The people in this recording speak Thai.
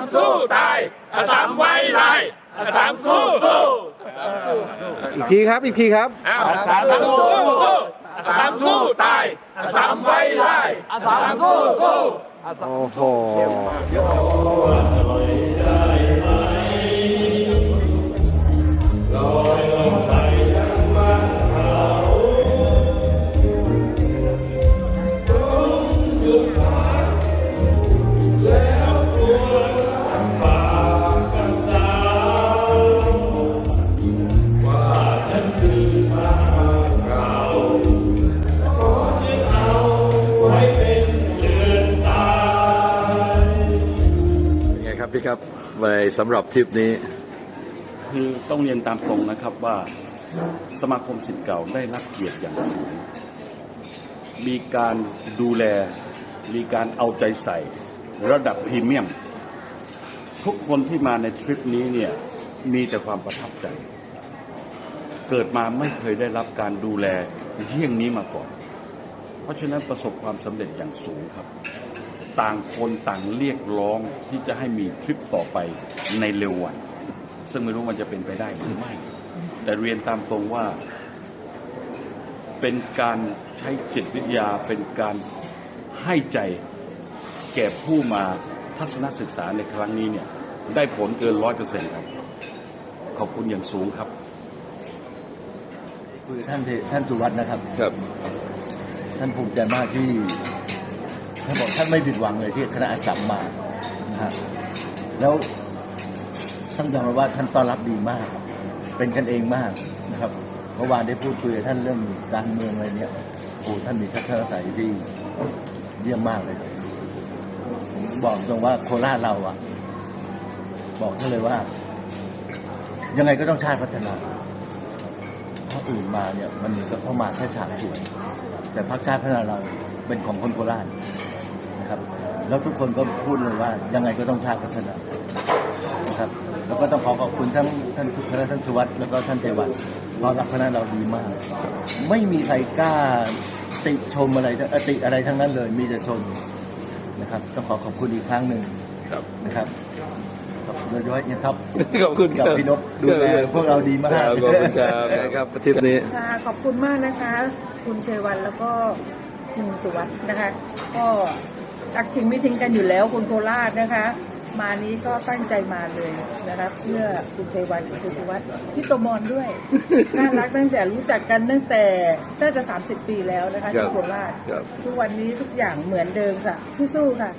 ามสู้ตายอาสามไว้ลายอาสามสู้สู้อีกทีครับอีกทีครับอาสามสู้สู้อาสามสู้ตายอาสามไว้ลายอาสามสู้สู้โอ้โห พี่ครับไปสำหรับทริปนี้ คือต้องเรียนตามตรงนะครับว่าสมาคมสิทธิ์เก่าได้รับเกียรติอย่างสูง มีการดูแล มีการเอาใจใส่ ระดับพรีเมียม ทุกคนที่มาในทริปนี้เนี่ยมีแต่ความประทับใจ เกิดมาไม่เคยได้รับการดูแลเยี่ยงนี้มาก่อน เพราะฉะนั้นประสบความสำเร็จอย่างสูงครับ ต่างคนต่างเรียกร้องที่จะให้มีทริปต่อไปในเร็ววัน ซึ่งไม่รู้มันจะเป็นไปได้หรือไม่ แต่เรียนตามตรงว่า เป็นการใช้จิตวิทยาเป็นการให้ใจแก่ผู้มาทัศนศึกษาในครั้งนี้เนี่ย ได้ผลเกินร้อยเปอร์เซ็นต์ครับ ขอบคุณอย่างสูงครับคุยกับท่านที่ท่านสุวัฒน์นะครับ ครับ ท่านภูมิใจมากที่ ท่านบอกท่านไม่ผิดหวังเลยที่คณะอาสามมานะฮะแล้วต้องยอมรับว่าท่านต้อนรับดีมาก เป็นกันเองมากนะครับเมื่อวานได้พูดคุยกับท่านเรื่องการเมืองอะไรเนี่ยโอ้ท่านมีทัศนคติที่เยี่ยมมากเลยผมบอกตรงว่าโคราชเราอะบอกท่านเลยว่า ยังไงก็ต้องชาติพัฒนาพรรคอื่นมาเนี่ยมันก็เข้ามาแค่ฉากสวยแต่พรรคชาติพัฒนาเราเป็นของคนโคราช นะครับ แล้วทุกคนก็พูดเลยว่ายังไงก็ต้องชาติพัฒนานะครับ แล้วก็ต้องขอขอบคุณทั้งท่านคณะท่านสุวัสด์แล้วก็ท่านเทวันเพราะรับคณะเราดีมาก ไม่มีใครกล้าติชมอะไรเอ่อติอะไรทั้งนั้นเลย มีแต่ชมนะครับต้องขอขอบคุณอีกครั้งหนึ่งครับนะครับโดยเฉพาะเนี่ยท็อปขอบคุณคกัรับบพี่นกดูแลพวกเราดีมากครับขอบคุณครับครับทริปนี้ค่ะขอบคุณมากนะคะ คุณเชยวันแล้วก็คุณสุวัสด์นะคะ ก็ รักจริงไม่ทิ้งกันอยู่แล้วคนโคราชนะคะ มานี้ก็ตั้งใจมาเลยนะคะเพื่อคุณเชยวันกับคุณสุวัสด์พี่โตมอนด้วยน่ารักตั้งแต่รู้จักกันตั้งแต่น่าจะ30 ปีแล้วนะคะครัที่บโคราชครับทุกวันนี้ทุกอย่างเหมือนเดิมค่ะสู้ๆค่ะ